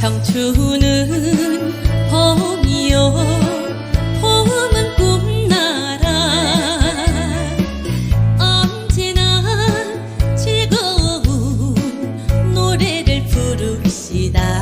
청춘은 봄이요 봄은 꿈나라. 언제나 즐거운 노래를 부릅시다.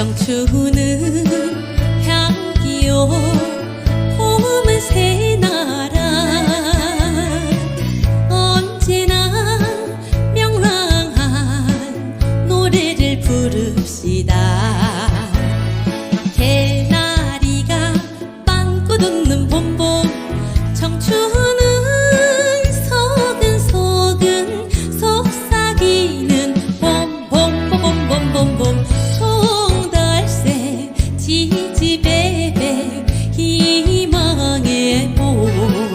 청춘은 향기요. 집에 희망의 봄